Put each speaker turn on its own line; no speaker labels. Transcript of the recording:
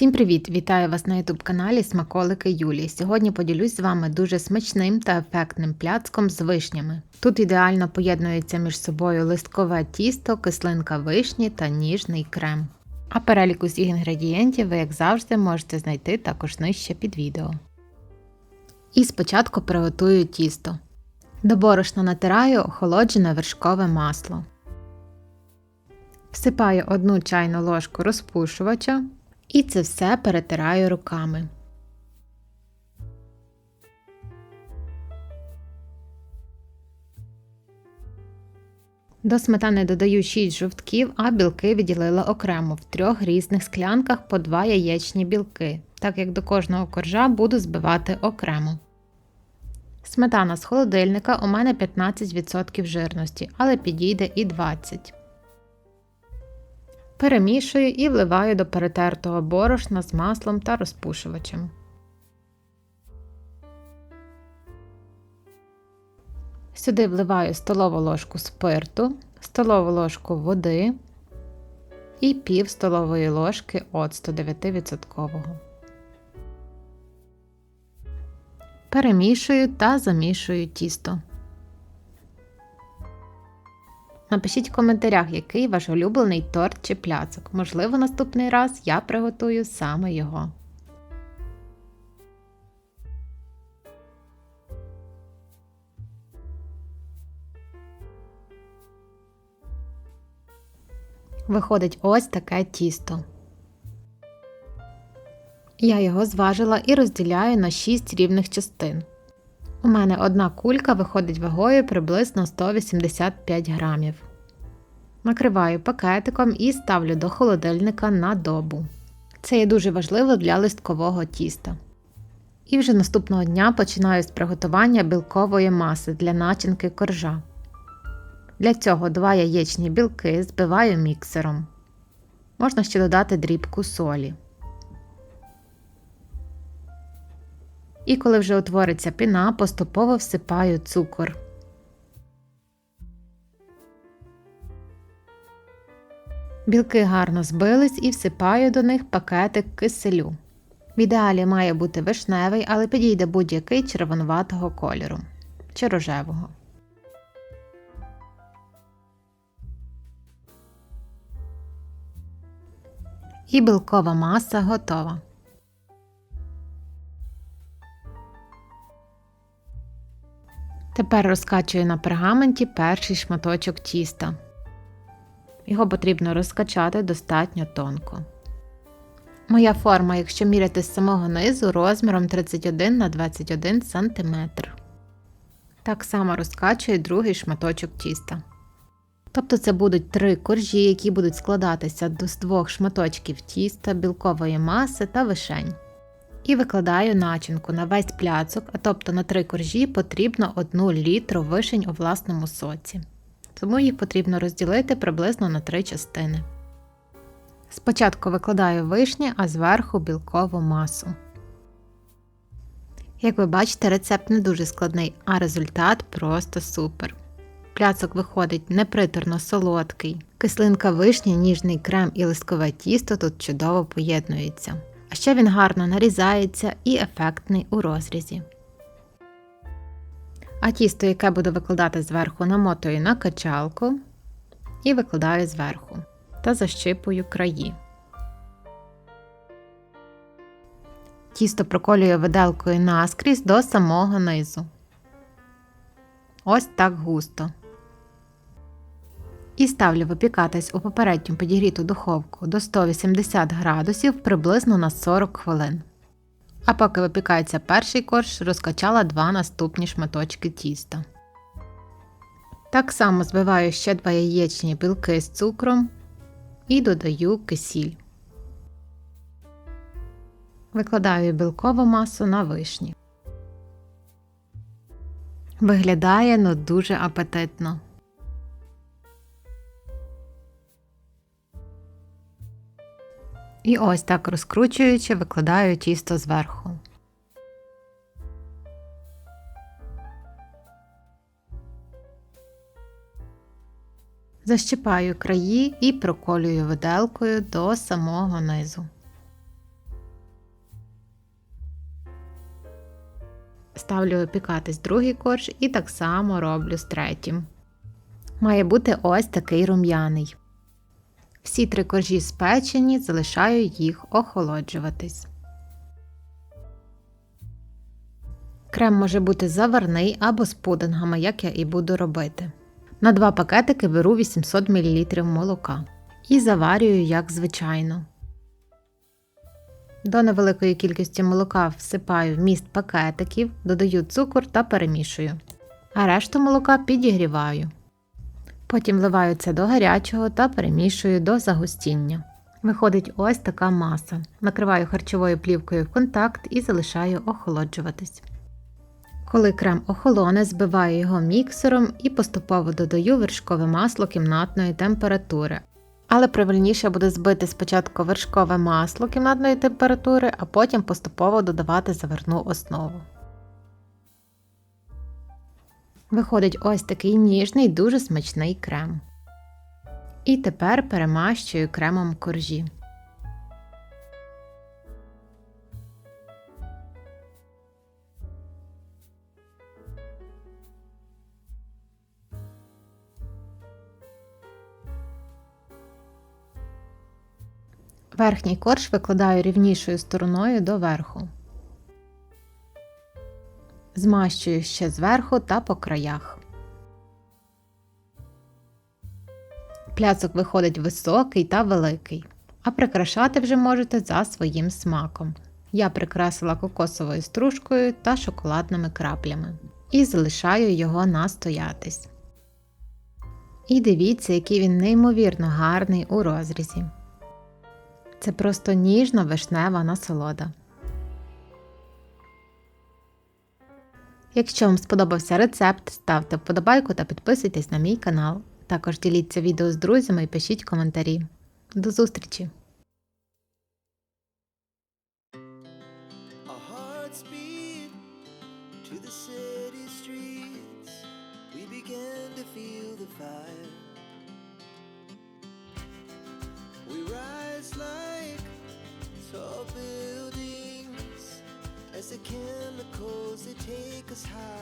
Всім привіт! Вітаю вас на youtube каналі Смаколики Юлі. Сьогодні поділюсь з вами дуже смачним та ефектним пляцком з вишнями. Тут ідеально поєднується між собою листкове тісто, кислинка вишні та ніжний крем. А перелік усіх інгредієнтів ви, як завжди, можете знайти також нижче під відео. І спочатку приготую тісто. До борошна натираю охолоджене вершкове масло. Всипаю одну чайну ложку розпушувача і це все перетираю руками. До сметани додаю 6 жовтків, а білки відділила окремо в трьох різних склянках по 2 яєчні білки, так як до кожного коржа буду збивати окремо. Сметана з холодильника у мене 15% жирності, але підійде і 20%. Перемішую і вливаю до перетертого борошна з маслом та розпушувачем. Сюди вливаю столову ложку спирту, столову ложку води і пів столової ложки оцту 9%. Перемішую та замішую тісто. Напишіть в коментарях, який ваш улюблений торт чи пляцок. Можливо, наступний раз я приготую саме його. Виходить ось таке тісто. Я його зважила і розділяю на 6 рівних частин. У мене одна кулька виходить вагою приблизно 185 грамів. Накриваю пакетиком і ставлю до холодильника на добу. Це є дуже важливо для листкового тіста. І вже наступного дня починаю з приготування білкової маси для начинки коржа. Для цього два яєчні білки збиваю міксером. Можна ще додати дрібку солі. І коли вже утвориться піна, поступово всипаю цукор. Білки гарно збились і всипаю до них пакетик киселю. В ідеалі має бути вишневий, але підійде будь-який червонуватого кольору чи рожевого. І білкова маса готова. Тепер розкачую на пергаменті перший шматочок тіста. Його потрібно розкачати достатньо тонко. Моя форма, якщо міряти з самого низу, розміром 31 на 21 см. Так само розкачую другий шматочок тіста. Тобто це будуть три коржі, які будуть складатися з двох шматочків тіста, білкової маси та вишень. І викладаю начинку на весь пляцок, а тобто на три коржі потрібно 1 літру вишень у власному соці. Тому їх потрібно розділити приблизно на три частини. Спочатку викладаю вишні, а зверху білкову масу. Як ви бачите, рецепт не дуже складний, а результат просто супер. Пляцок виходить неприторно солодкий. Кислинка вишні, ніжний крем і листкове тісто тут чудово поєднуються. А ще він гарно нарізається і ефектний у розрізі. А тісто, яке буду викладати зверху, намотую на качалку і викладаю зверху та защипую краї. Тісто проколюю виделкою наскрізь до самого низу. Ось так густо. І ставлю випікатись у попередню підігріту духовку до 180 градусів приблизно на 40 хвилин. А поки випікається перший корж, розкачала два наступні шматочки тіста. Так само збиваю ще два яєчні білки з цукром і додаю кисіль. Викладаю білкову масу на вишні. Виглядає ну дуже апетитно. І ось так розкручуючи, викладаю тісто зверху. Защипаю краї і проколюю виделкою до самого низу. Ставлю опікатись другий корж і так само роблю з третім. Має бути ось такий рум'яний. Всі три коржі спечені, залишаю їх охолоджуватись. Крем може бути заварний або з пудингами, як я і буду робити. На два пакетики беру 800 мл молока і заварюю як звичайно. До невеликої кількості молока всипаю вміст пакетиків, додаю цукор та перемішую. А решту молока підігріваю. Потім вливаю це до гарячого та перемішую до загустіння. Виходить ось така маса. Накриваю харчовою плівкою в контакт і залишаю охолоджуватись. Коли крем охолоне, збиваю його міксером і поступово додаю вершкове масло кімнатної температури. Але правильніше буде збити спочатку вершкове масло кімнатної температури, а потім поступово додавати заварну основу. Виходить ось такий ніжний, дуже смачний крем. І тепер перемащую кремом коржі. Верхній корж викладаю рівнішою стороною до верху. Змащую ще зверху та по краях. Пляцок виходить високий та великий, а прикрашати вже можете за своїм смаком. Я прикрасила кокосовою стружкою та шоколадними краплями і залишаю його настоятись. І дивіться, який він неймовірно гарний у розрізі. Це просто ніжна вишнева насолода. Якщо вам сподобався рецепт, ставте вподобайку та підписуйтесь на мій канал. Також діліться відео з друзями і пишіть коментарі. До зустрічі!
As the chemicals 'Cause how.